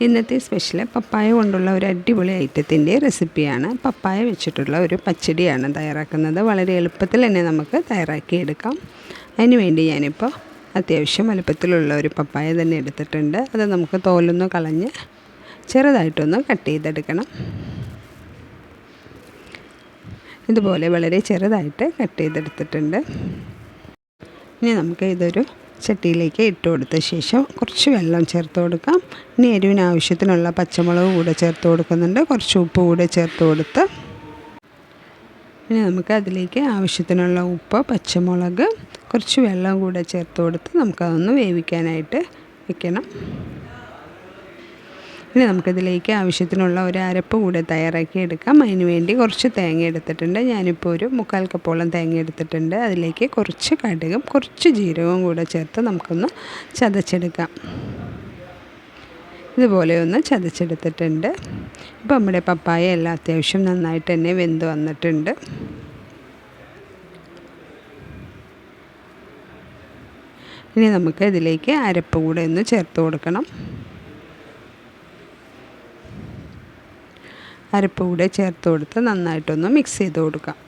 ഇന്നത്തെ സ്പെഷ്യൽ പപ്പായ കൊണ്ടുള്ള ഒരു അടിപൊളി ഐറ്റത്തിന്റെ റെസിപ്പിയാണ് പപ്പായ വെച്ചിട്ടുള്ള ഒരു പച്ചടിയാണ് തയ്യാറാക്കുന്നത്. വളരെ എളുപ്പത്തിൽ തന്നെ നമുക്ക് തയ്യാറാക്കിയെടുക്കാം. അതിനുവേണ്ടി ഞാനിപ്പോൾ അത്യാവശ്യം വലുപ്പത്തിലുള്ള ഒരു പപ്പായ തന്നെ എടുത്തിട്ടുണ്ട്. അത് നമുക്ക് തോലൊന്ന് കളഞ്ഞ് ചെറുതായിട്ടൊന്ന് കട്ട് ചെയ്തെടുക്കണം. ഇതുപോലെ വളരെ ചെറുതായിട്ട് കട്ട് ചെയ്തെടുത്തിട്ടുണ്ട്. ഇനി നമുക്ക് ഇതൊരു ചട്ടിയിലേക്ക് ഇട്ട് കൊടുത്ത ശേഷം കുറച്ച് വെള്ളം ചേർത്ത് കൊടുക്കാം. ഇനി എരിവിന് ആവശ്യത്തിനുള്ള പച്ചമുളക് കൂടെ ചേർത്ത് കൊടുക്കുന്നുണ്ട്. കുറച്ച് ഉപ്പ് കൂടെ ചേർത്ത് കൊടുത്ത് ഇനി നമുക്ക് അതിലേക്ക് ആവശ്യത്തിനുള്ള ഉപ്പ് പച്ചമുളക് കുറച്ച് വെള്ളം കൂടെ ചേർത്ത് കൊടുത്ത് നമുക്കതൊന്ന് വേവിക്കാനായിട്ട് വെക്കണം. ഇനി നമുക്കിതിലേക്ക് ആവശ്യത്തിനുള്ള ഒരു അരപ്പ് കൂടെ തയ്യാറാക്കി എടുക്കാം. അതിന് വേണ്ടി കുറച്ച് തേങ്ങ എടുത്തിട്ടുണ്ട്. ഞാനിപ്പോൾ ഒരു മുക്കാൽ കപ്പോളം തേങ്ങ എടുത്തിട്ടുണ്ട്. അതിലേക്ക് കുറച്ച് കടുകും കുറച്ച് ജീരകവും കൂടെ ചേർത്ത് നമുക്കൊന്ന് ചതച്ചെടുക്കാം. ഇതുപോലെ ഒന്ന് ചതച്ചെടുത്തിട്ടുണ്ട്. ഇപ്പോൾ നമ്മുടെ പപ്പായ എല്ലാം അത്യാവശ്യം നന്നായിട്ട് തന്നെ വെന്ത് വന്നിട്ടുണ്ട്. ഇനി നമുക്ക് ഇതിലേക്ക് അരപ്പ് കൂടെ ഒന്ന് ചേർത്ത് കൊടുക്കണം. അരപ്പ് കൂടെ ചേർത്ത് കൊടുത്ത് നന്നായിട്ടൊന്ന് മിക്സ് ചെയ്ത് കൊടുക്കാം.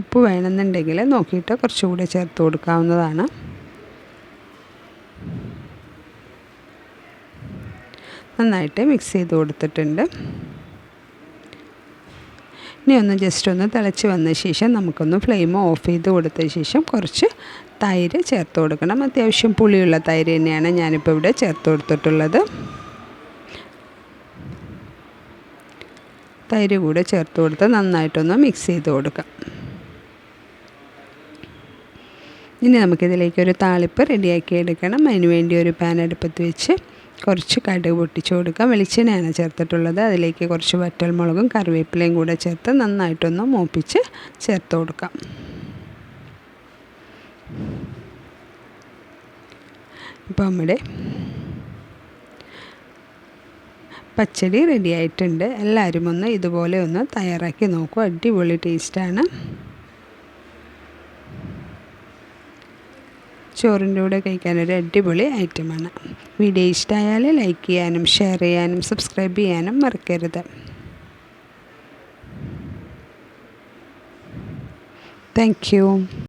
ഉപ്പ് വേണമെന്നുണ്ടെങ്കിൽ നോക്കിയിട്ട് കുറച്ചുകൂടെ ചേർത്ത് കൊടുക്കാവുന്നതാണ്. നന്നായിട്ട് മിക്സ് ചെയ്ത് കൊടുത്തിട്ടുണ്ട്. ഇനി ഒന്ന് ജസ്റ്റ് ഒന്ന് തിളച്ച് വന്ന ശേഷം നമുക്കൊന്ന് ഫ്ലെയിം ഓഫ് ചെയ്ത് കൊടുത്ത ശേഷം കുറച്ച് തൈര് ചേർത്ത് കൊടുക്കണം. അത്യാവശ്യം പുളിയുള്ള തൈര് തന്നെയാണ് ഞാനിപ്പോൾ ഇവിടെ ചേർത്ത് കൊടുത്തിട്ടുള്ളത്. തൈര് കൂടെ ചേർത്ത് കൊടുത്ത് നന്നായിട്ടൊന്ന് മിക്സ് ചെയ്ത് കൊടുക്കാം. ഇനി നമുക്കിതിലേക്ക് ഒരു താളിപ്പ് റെഡിയാക്കി എടുക്കണം. അതിനുവേണ്ടി ഒരു പാൻ അടുപ്പത്ത് വെച്ച് കുറച്ച് കടുക് പൊട്ടിച്ച് കൊടുക്കാം. വെളിച്ചെണ്ണയാണ് ചേർത്തിട്ടുള്ളത്. അതിലേക്ക് കുറച്ച് വറ്റൽമുളകും കറിവേപ്പിലയും കൂടെ ചേർത്ത് നന്നായിട്ടൊന്ന് മൂപ്പിച്ച് ചേർത്ത് കൊടുക്കാം. ഇപ്പം നമ്മുടെ പച്ചടി റെഡി ആയിട്ടുണ്ട്. എല്ലാവരും ഒന്ന് ഇതുപോലെ ഒന്ന് തയ്യാറാക്കി നോക്കൂ. അടിപൊളി ടേസ്റ്റാണ് ചോറിന്റെ കൂടെ കഴിക്കാൻ കഴിക്കാനൊരു അടിപൊളി ഐറ്റമാണ്. വീഡിയോ ഇഷ്ടമായാൽ ലൈക്ക് ചെയ്യാനും ഷെയർ ചെയ്യാനും സബ്സ്ക്രൈബ് ചെയ്യാനും മറക്കരുത്. താങ്ക്